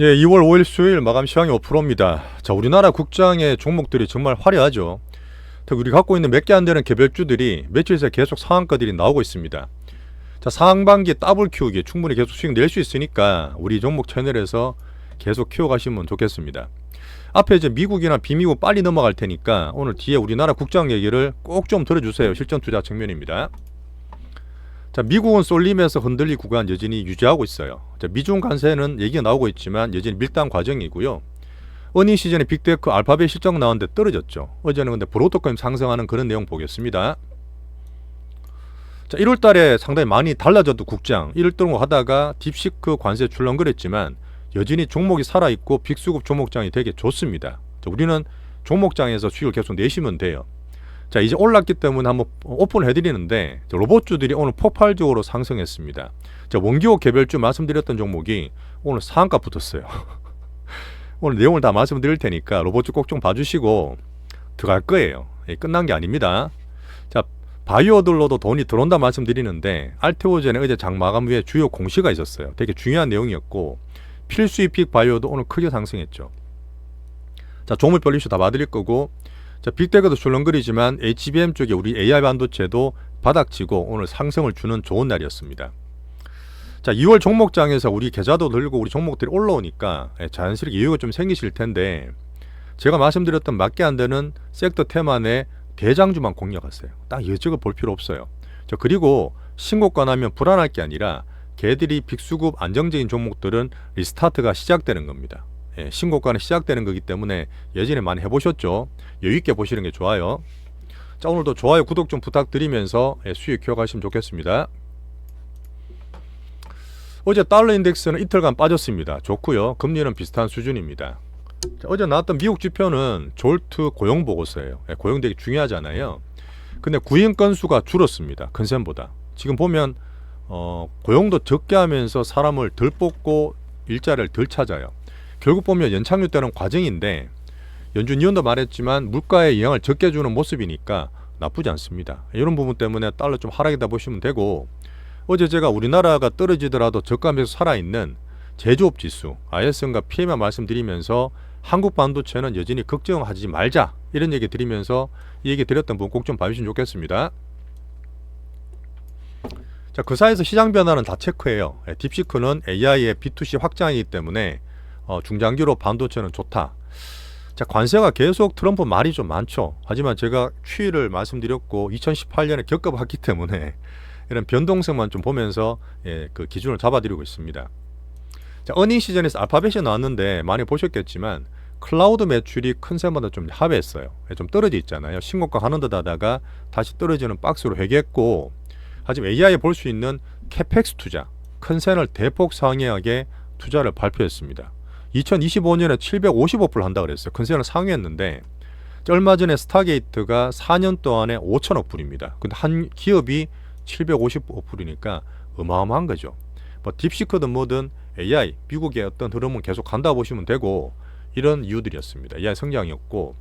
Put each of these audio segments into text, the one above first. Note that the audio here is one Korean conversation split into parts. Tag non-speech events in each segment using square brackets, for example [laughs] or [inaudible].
예, 2월 5일 수요일 마감 시황이 5%입니다. 자, 우리나라 국장의 종목들이 정말 화려하죠. 우리 갖고 있는 몇 개 안 되는 개별주들이 며칠 새 계속 상한가들이 나오고 있습니다. 자, 상반기 더블 키우기 충분히 계속 수익 낼 수 있으니까 우리 종목 채널에서 계속 키워가시면 좋겠습니다. 앞에 이제 미국이나 비미국 빨리 넘어갈 테니까 오늘 뒤에 우리나라 국장 얘기를 꼭 좀 들어주세요. 실전 투자 측면입니다. 자, 미국은 쏠림에서 흔들리 구간 여전히 유지하고 있어요. 자, 미중 관세는 얘기가 나오고 있지만 여전히 밀당 과정이고요. 어닝 시즌에 빅테크 알파벳 실적 나왔는데 떨어졌죠. 어제는 근데 브로토컴 상승하는 그런 내용 보겠습니다. 자, 1월 달에 상당히 많이 달라져도 국장 1월 동안 하다가 딥시크 관세 출렁거렸지만 여전히 종목이 살아있고 빅수급 종목장이 되게 좋습니다. 자, 우리는 종목장에서 수익을 계속 내시면 돼요. 자 이제 올랐기 때문에 한번 오픈을 해드리는데 자, 로봇주들이 오늘 폭발적으로 상승했습니다. 자 원기호 개별주 말씀드렸던 종목이 오늘 상한가 붙었어요. [laughs] 오늘 내용을 다 말씀드릴 테니까 로봇주 꼭 좀 봐주시고 들어갈 거예요. 예, 끝난 게 아닙니다. 자 바이오들로도 돈이 들어온다 말씀드리는데 알테오젠의 어제 장 마감 후에 주요 공시가 있었어요. 되게 중요한 내용이었고 필수 이픽 바이오도 오늘 크게 상승했죠. 자 종목별 이슈 다 봐드릴 거고 자, 빅데이터도 출렁거리지만 HBM 쪽에 우리 AI 반도체도 바닥치고 오늘 상승을 주는 좋은 날이었습니다. 자, 2월 종목장에서 우리 계좌도 들고 우리 종목들이 올라오니까 예, 자연스럽게 여유가 좀 생기실 텐데 제가 말씀드렸던 맞게 안 되는 섹터 테만의 대장주만 공략하세요. 딱 여적을 볼 필요 없어요. 저 그리고 신고가 나면 불안할 게 아니라 개들이 빅수급 안정적인 종목들은 리스타트가 시작되는 겁니다. 예, 신고가는 시작되는 거기 때문에 예전에 많이 해보셨죠. 여유 있게 보시는 게 좋아요. 자 오늘도 좋아요, 구독 좀 부탁드리면서 예, 수익 키워가시면 좋겠습니다. 어제 달러 인덱스는 이틀간 빠졌습니다. 좋고요. 금리는 비슷한 수준입니다. 자, 어제 나왔던 미국 지표는 졸트 고용 보고서예요. 예, 고용 되게 중요하잖아요. 근데 구인 건수가 줄었습니다. 컨센보다. 지금 보면 어, 고용도 적게 하면서 사람을 덜 뽑고 일자리를 덜 찾아요. 결국 보면 연착륙 되는 과정인데 연준 위원도 말했지만 물가에 영향을 적게 주는 모습이니까 나쁘지 않습니다. 이런 부분 때문에 달러 좀 하락이다 보시면 되고 어제 제가 우리나라가 떨어지더라도 저가면서 살아있는 제조업 지수 ISM과 PMI 말씀드리면서 한국 반도체는 여전히 걱정하지 말자 이런 얘기 드리면서 이 얘기 드렸던 부분 꼭 좀 봐주시면 좋겠습니다. 자, 그 사이에서 시장 변화는 다 체크해요. 예, 딥시크는 AI의 B2C 확장이기 때문에 어, 중장기로 반도체는 좋다. 자, 관세가 계속 트럼프 말이 좀 많죠. 하지만 제가 추이를 말씀드렸고 2018년에 겪어봤기 때문에 이런 변동성만 좀 보면서 예, 그 기준을 잡아드리고 있습니다. 자, 어닝 시즌에서 알파벳이 나왔는데 많이 보셨겠지만 클라우드 매출이 큰 셈보다 좀 하회했어요. 예, 좀 떨어져 있잖아요. 신고가 하는 듯 하다가 다시 떨어지는 박스로 회귀했고 하지만 AI에 볼 수 있는 캐펙스 투자, 큰 셈을 대폭 상회하게 투자를 발표했습니다. 2025년에 755불 한다 그랬어요. 컨센을 상회했는데 얼마 전에 스타게이트가 4년 동안에 5천억 불입니다. 근데 한 기업이 755불이니까 어마어마한 거죠. 뭐 딥시크든 뭐든 AI 미국의 어떤 흐름은 계속 간다 보시면 되고 이런 이유들이었습니다. AI 성장이었고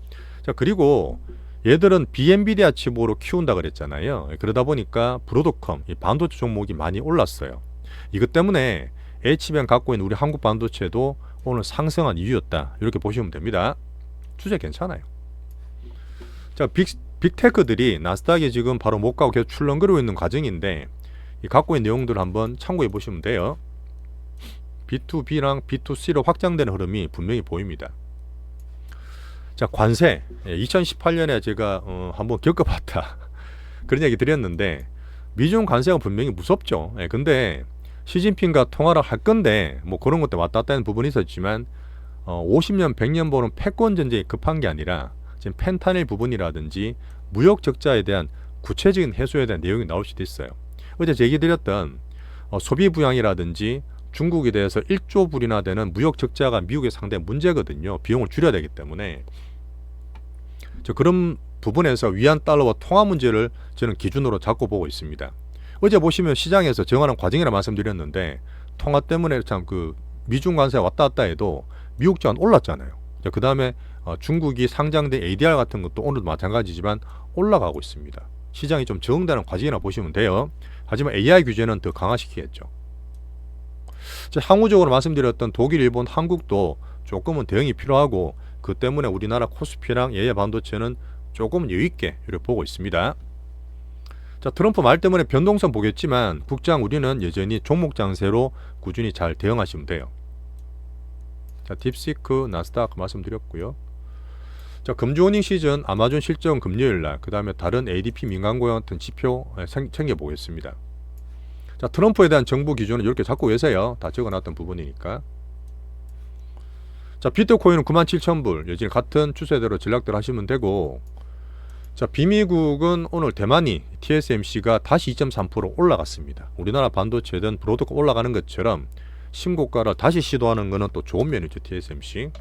자 그리고 얘들은 비엔비디아 칩으로 키운다 그랬잖아요. 그러다 보니까 브로드컴 이 반도체 종목이 많이 올랐어요. 이것 때문에 H변 갖고 있는 우리 한국 반도체도 오늘 상승한 이유였다. 이렇게 보시면 됩니다. 추세 괜찮아요. 자, 빅, 빅테크들이 나스닥에 지금 바로 못 가고 계속 출렁거리고 있는 과정인데 이 갖고 있는 내용들을 한번 참고해 보시면 돼요. B2B랑 B2C로 확장되는 흐름이 분명히 보입니다. 자, 관세. 2018년에 제가 어, 한번 겪어봤다. [laughs] 그런 얘기 드렸는데 미중 관세가 분명히 무섭죠. 예, 근데 시진핑과 통화를 할 건데 뭐 그런 것도 왔다 갔다 하는 부분이 있었지만 어, 50년 100년 보는 패권 전쟁이 급한 게 아니라 지금 펜타닐 부분이라든지 무역 적자에 대한 구체적인 해소에 대한 내용이 나올 수도 있어요. 어제 제기 드렸던 어, 소비 부양이라든지 중국에 대해서 1조 불이나 되는 무역 적자가 미국에 상당히 문제거든요. 비용을 줄여야 되기 때문에 저 그런 부분에서 위안 달러와 통화 문제를 저는 기준으로 잡고 보고 있습니다. 어제 보시면 시장에서 정하는 과정이라 말씀드렸는데 통화 때문에 참 그 미중 관세 왔다 갔다 해도 미국 지원 올랐잖아요. 그 다음에 어, 중국이 상장된 ADR 같은 것도 오늘도 마찬가지지만 올라가고 있습니다. 시장이 좀 적응되는 과정이라 보시면 돼요. 하지만 AI 규제는 더 강화시키겠죠. 제 항우적으로 말씀드렸던 독일, 일본, 한국도 조금은 대응이 필요하고 그 때문에 우리나라 코스피랑 예예 반도체는 조금 여유 있게 이렇게 보고 있습니다. 자 트럼프 말 때문에 변동성 보겠지만 국장 우리는 여전히 종목 장세로 꾸준히 잘 대응하시면 돼요. 자 딥시크 나스닥 말씀드렸고요. 자 금주오닝 시즌 아마존 실적 금요일 날 그다음에 다른 ADP 민간고용 같은 지표 예, 생- 챙겨 보겠습니다. 자 트럼프에 대한 정부 기준은 이렇게 잡고 계세요. 다 적어놨던 부분이니까. 자 비트코인은 97,000불 여전히 같은 추세대로 전략들 하시면 되고 자 비미국은 오늘 대만이 TSMC가 다시 2.3% 올라갔습니다. 우리나라 반도체든 브로드가 올라가는 것처럼 신고가를 다시 시도하는 것은 또 좋은 면이죠 TSMC.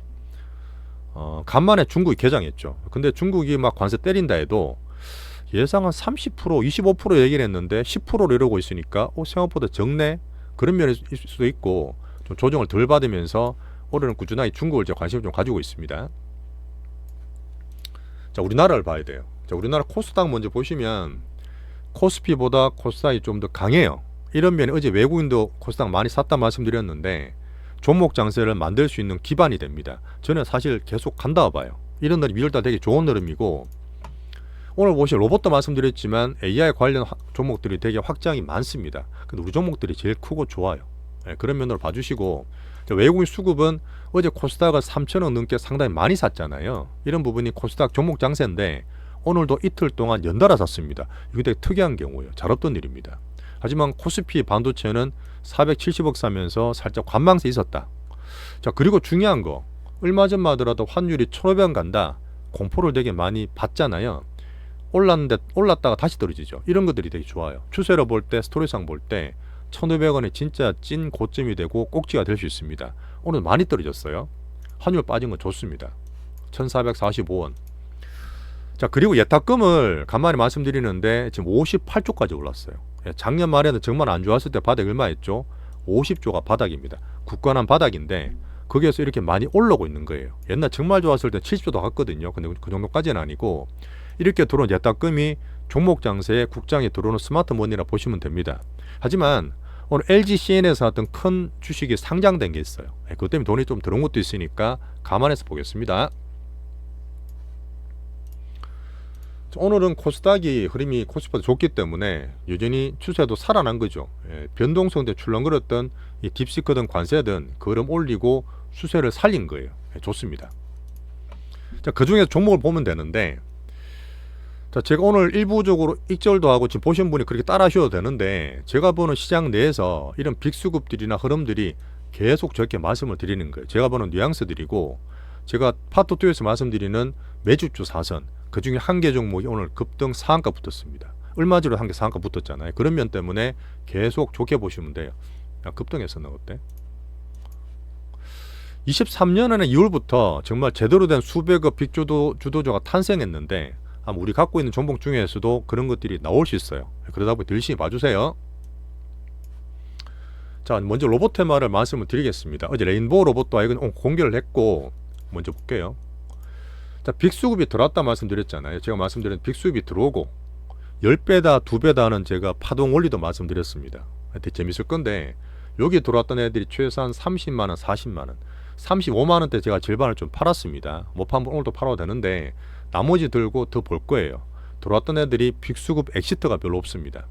어, 간만에 중국이 개장했죠. 근데 중국이 막 관세 때린다 해도 예상 한30% 25% 얘기를 했는데 10%를 이러고 있으니까 어, 생각보다 적네 그런 면일 수도 있고 좀 조정을 덜 받으면서 올해는 꾸준하게 중국을 제 관심을 좀 가지고 있습니다. 자 우리나라를 봐야 돼요. 자 우리나라 코스닥 먼저 보시면 코스피보다 코스닥이 좀 더 강해요. 이런 면에 어제 외국인도 코스닥 많이 샀다 말씀드렸는데 종목 장세를 만들 수 있는 기반이 됩니다. 저는 사실 계속 간다 봐요. 이런 흐름 2월달 되게 좋은 흐름이고 오늘 보신 로봇도 말씀드렸지만 AI 관련 화- 종목들이 되게 확장이 많습니다. 근데 우리 종목들이 제일 크고 좋아요. 예, 그런 면으로 봐주시고 자, 외국인 수급은 어제 코스닥을 3천억 넘게 상당히 많이 샀잖아요. 이런 부분이 코스닥 종목 장세인데 오늘도 이틀 동안 연달아 샀습니다. 이게 되게 특이한 경우예요. 잘 없던 일입니다. 하지만 코스피 반도체는 470억 사면서 살짝 관망세 있었다. 자 그리고 중요한 거 얼마 전만 하더라도 환율이 1,500원 간다. 공포를 되게 많이 받잖아요. 올랐는데 올랐다가 다시 떨어지죠. 이런 것들이 되게 좋아요. 추세로 볼 때 스토리상 볼 때 1,500원이 진짜 찐 고점이 되고 꼭지가 될 수 있습니다. 오늘 많이 떨어졌어요. 환율 빠진 건 좋습니다. 1,445원. 자 그리고 예탁금을 간만에 말씀드리는데 지금 58조까지 올랐어요. 예, 작년 말에는 정말 안 좋았을 때 바닥 얼마였죠? 50조가 바닥입니다. 굳건한 바닥인데 거기에서 이렇게 많이 올라오고 있는 거예요. 옛날 정말 좋았을 때 70조도 갔거든요. 근데 그 정도까지는 아니고 이렇게 들어온 예탁금이 종목 장세에 국장에 들어오는 스마트 머니라 보시면 됩니다. 하지만 오늘 LG CN에서 나왔던 큰 주식이 상장된 게 있어요. 예, 그것 때문에 돈이 좀 들어온 것도 있으니까 감안해서 보겠습니다. 자, 오늘은 코스닥이 흐름이 코스피보다 좋기 때문에 여전히 추세도 살아난 거죠. 예, 변동성 대 출렁거렸던 이 딥시크든 관세든 그 흐름 올리고 수세를 살린 거예요. 예, 좋습니다. 자, 그 중에 종목을 보면 되는데 자, 제가 오늘 일부적으로 익절도 하고 지금 보신 분이 그렇게 따라 하셔도 되는데 제가 보는 시장 내에서 이런 빅수급들이나 흐름들이 계속 저렇게 말씀을 드리는 거예요. 제가 보는 뉘앙스들이고 제가 파트 2에서 말씀드리는 매주주 사선 그 중에 한 개 종목이 오늘 급등 상한가 붙었습니다. 얼마 전에 한 개 상한가 붙었잖아요. 그런 면 때문에 계속 좋게 보시면 돼요. 야, 급등했었나 그때? 23년에는 2월부터 정말 제대로 된 수백억 빅주도 주도주가 탄생했는데 아마 우리 갖고 있는 종목 중에서도 그런 것들이 나올 수 있어요. 그러다 보니 열심히 봐주세요. 자, 먼저 로봇 테마를 말씀을 드리겠습니다. 어제 레인보우 로봇도 이건 오늘 공개를 했고 먼저 볼게요. 자, 빅수급이 들어왔다 말씀드렸잖아요. 제가 말씀드린 빅수급이 들어오고 10배다, 2배다는 제가 파동 원리도 말씀드렸습니다. 되게 재밌을 건데 여기 들어왔던 애들이 최소한 30만 원, 40만 원, 35만 원대 제가 절반을 좀 팔았습니다. 못 팔면 오늘도 팔아도 되는데 나머지 들고 더 볼 거예요. 들어왔던 애들이 빅수급 엑시트가 별로 없습니다.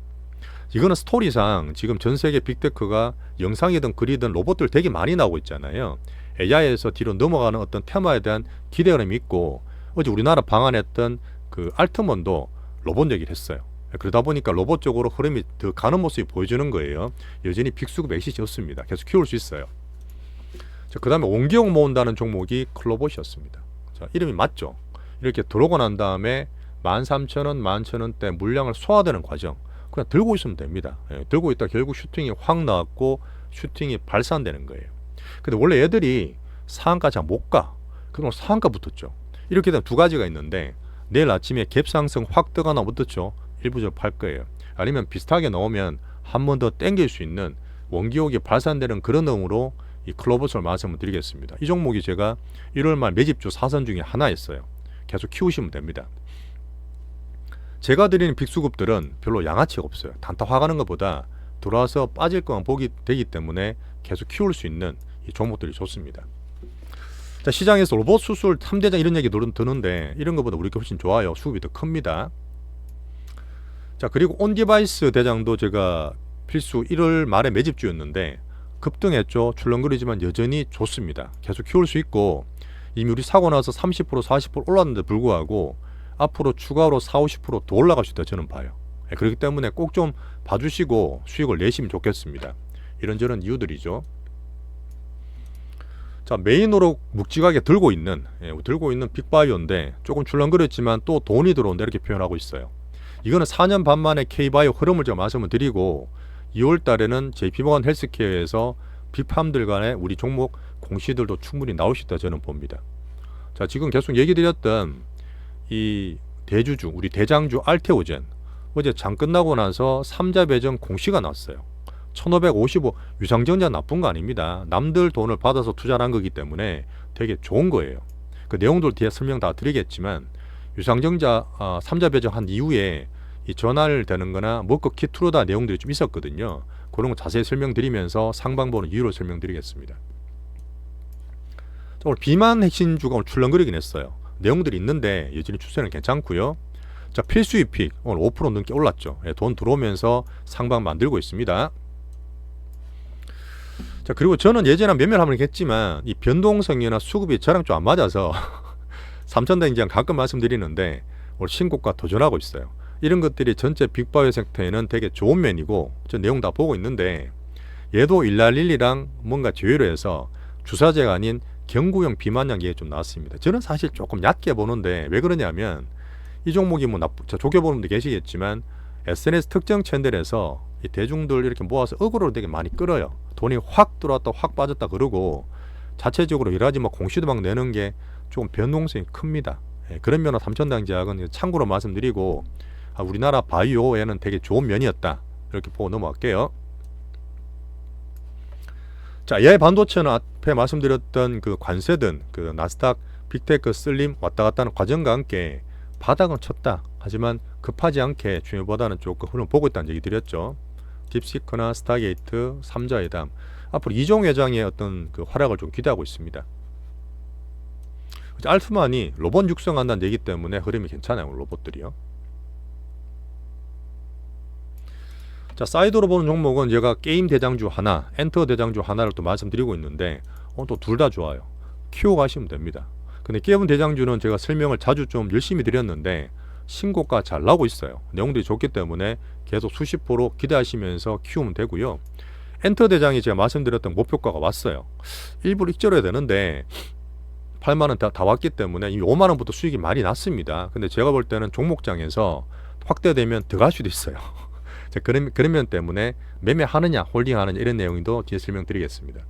이거는 스토리상 지금 전 세계 빅테크가 영상이든 글이든 로봇들 되게 많이 나오고 있잖아요. AI에서 뒤로 넘어가는 어떤 테마에 대한 기대감이 있고 어제 우리나라 방한했던 그 알트먼도 로봇 얘기를 했어요. 그러다 보니까 로봇 쪽으로 흐름이 더 가는 모습이 보여주는 거예요. 여전히 빅수급 엑시트 없습니다. 계속 키울 수 있어요. 자, 그 다음에 원기용 모은다는 종목이 클로봇이었습니다. 자, 이름이 맞죠? 이렇게 들어오고 난 다음에 13,000원, 11,000원대 물량을 소화되는 과정. 그냥 들고 있으면 됩니다. 예, 들고 있다 결국 슈팅이 확 나왔고 슈팅이 발산되는 거예요. 근데 원래 애들이 상한가 잘 못 가. 그럼 상한가 붙었죠. 이렇게 되면 두 가지가 있는데 내일 아침에 갭 상승 확 뜨거나 어떻죠? 일부적으로 팔 거예요. 아니면 비슷하게 나오면 한 번 더 땡길 수 있는 원기옥이 발산되는 그런 의미로 이 클로버스를 말씀을 드리겠습니다. 이 종목이 제가 1월 말 매집주 사선 중에 하나였어요. 계속 키우시면 됩니다. 제가 드리는 빅수급들은 별로 양아치가 없어요. 단타 화가는 것보다 들어와서 빠질 것만 보기 되기 때문에 계속 키울 수 있는 이 종목들이 좋습니다. 자 시장에서 로봇 수술 3대장 이런 얘기 들- 드는데 이런 것보다 우리 게 훨씬 좋아요. 수급이 더 큽니다. 자 그리고 온 디바이스 대장도 제가 필수 1월 말에 매집주였는데 급등했죠. 출렁거리지만 여전히 좋습니다. 계속 키울 수 있고 이미 우리 사고 나서 30% 40% 올랐는데 불구하고 앞으로 추가로 4, 50%더 올라갈 수 있다 저는 봐요. 예, 그렇기 때문에 꼭 좀 봐주시고 수익을 내시면 좋겠습니다. 이런저런 이유들이죠. 자 메인으로 묵직하게 들고 있는 예, 들고 있는 빅바이오인데 조금 출렁거렸지만 또 돈이 들어온다 이렇게 표현하고 있어요. 이거는 4년 반 만에 K바이오 흐름을 제가 말씀을 드리고 2월 달에는 JP모건 헬스케어에서 빅팜들 간의 우리 종목 공시들도 충분히 나올 수 있다 저는 봅니다. 자 지금 계속 얘기 드렸던 이 대주주 우리 대장주 알테오젠 어제 장 끝나고 나서 3자 배정 공시가 났어요. 1555 유상증자 나쁜 거 아닙니다. 남들 돈을 받아서 투자를 한 거기 때문에 되게 좋은 거예요. 그 내용들 뒤에 설명 다 드리겠지만 유상증자 아, 3자 배정한 이후에 이 전환되는 거나 먹고 키트로다 내용들이 좀 있었거든요. 그런 거 자세히 설명드리면서 상방보는 이유를 설명드리겠습니다. 자, 오늘 비만 핵심주가 오늘 출렁거리긴 했어요. 내용들이 있는데 여전히 추세는 괜찮고요. 자 필수입 픽 오늘 5% 넘게 올랐죠. 예, 돈 들어오면서 상방 만들고 있습니다. 자 그리고 저는 예전에 몇몇 한번 했지만 이 변동성이나 수급이 저랑 좀 안 맞아서 [laughs] 3천대 인장 가끔 말씀드리는데 오늘 신고가 도전하고 있어요. 이런 것들이 전체 빅바이오 섹터에는 되게 좋은 면이고 저 내용 다 보고 있는데 얘도 일랄일리랑 뭔가 제외로 해서 주사제가 아닌 경구용 비만약 얘기 좀 나왔습니다. 저는 사실 조금 얕게 보는데 왜 그러냐면 이 종목이 뭐 나쁘, 저 좋게 보는 분도 계시겠지만 SNS 특정 채널에서 이 대중들 이렇게 모아서 어그로를 되게 많이 끌어요. 돈이 확 들어왔다 확 빠졌다 그러고 자체적으로 여러 가지 뭐 공시도 막 내는 게 조금 변동성이 큽니다. 예, 그런 면은 삼천당 제약은 참고로 말씀드리고 아, 우리나라 바이오에는 되게 좋은 면이었다 이렇게 보고 넘어갈게요. 자, AI 반도체는 앞에 말씀드렸던 그 관세든 그 나스닥 빅테크 슬림 왔다 갔다 하는 과정과 함께 바닥은 쳤다. 하지만 급하지 않게 중요보다는 조금 흐름 보고 있다는 얘기 드렸죠. 딥시커나 스타게이트, 삼자회담 앞으로 이종 회장의 어떤 그 활약을 좀 기대하고 있습니다. 알트만이 로봇 육성한다는 얘기 때문에 흐름이 괜찮아요. 로봇들이요. 자 사이드로 보는 종목은 제가 게임 대장주 하나, 엔터 대장주 하나를 또 말씀드리고 있는데 어, 또둘 다 좋아요. 키워 가시면 됩니다. 근데 게임 대장주는 제가 설명을 자주 좀 열심히 드렸는데 신고가 잘 나오고 있어요. 내용들이 좋기 때문에 계속 수십 프로 기대하시면서 키우면 되고요. 엔터 대장이 제가 말씀드렸던 목표가가 왔어요. 일부러 익절해야 되는데 8만 원 다 다 왔기 때문에 이미 5만 원부터 수익이 많이 났습니다. 근데 제가 볼 때는 종목장에서 확대되면 더갈 수도 있어요. [laughs] 자, 그런, 그런 면 때문에 매매하느냐 홀딩하느냐 이런 내용도 뒤에 설명드리겠습니다.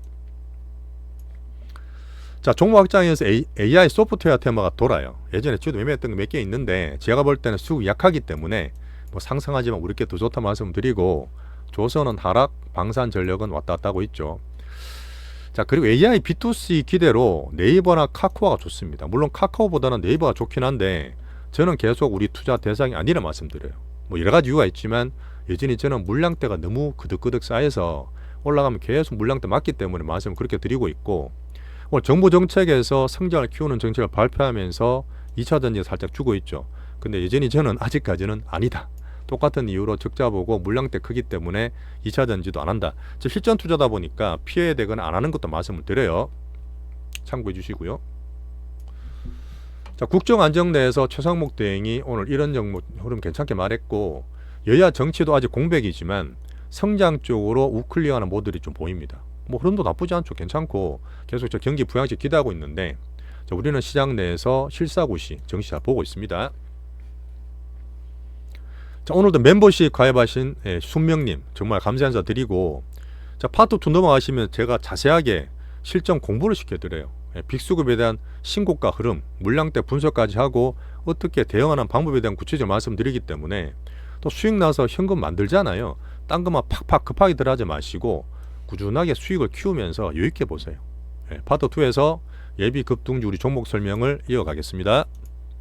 자 종목 확장에서 AI 소프트웨어 테마가 돌아요. 예전에 저도 매매했던 거몇개 있는데 제가 볼 때는 수급이 약하기 때문에 뭐 상승하지만 우리께 더 좋다 말씀드리고 조선은 하락, 방산 전력은 왔다 갔다 하고 있죠. 자 그리고 AI B2C 기대로 네이버나 카카오가 좋습니다. 물론 카카오보다는 네이버가 좋긴 한데 저는 계속 우리 투자 대상이 아니라 말씀드려요. 뭐 여러 가지 이유가 있지만 여전히 저는 물량대가 너무 그득그득 쌓여서 올라가면 계속 물량대 맞기 때문에 말씀을 그렇게 드리고 있고 오늘 정부 정책에서 성장을 키우는 정책을 발표하면서 2차 전지에 살짝 주고 있죠. 근데 여전히 저는 아직까지는 아니다. 똑같은 이유로 적자 보고 물량대 크기 때문에 2차 전지도 안 한다. 즉 실전 투자다 보니까 피해야 되거나 안 하는 것도 말씀을 드려요. 참고해 주시고요. 자, 국정 안정 내에서 최상목 대행이 오늘 이런 정보 흐름 괜찮게 말했고 여야 정치도 아직 공백이지만 성장 쪽으로 우클릭하는 모델이 좀 보입니다. 뭐 흐름도 나쁘지 않죠. 괜찮고 계속 저 경기 부양식 기대하고 있는데 자, 우리는 시장 내에서 실사고시 정시 잘 보고 있습니다. 자, 오늘도 멤버십 가입하신 예, 순명님 정말 감사 인사 드리고 자 파트 2 넘어가시면 제가 자세하게 실전 공부를 시켜드려요. 예, 빅수급에 대한 신고가 흐름, 물량대 분석까지 하고 어떻게 대응하는 방법에 대한 구체적 말씀드리기 때문에 또 수익 나서 현금 만들잖아요. 딴 것만 팍팍 급하게 들어가지 마시고 꾸준하게 수익을 키우면서 유익해 보세요. 예, 파트 2에서 예비 급등주 우리 종목 설명을 이어가겠습니다.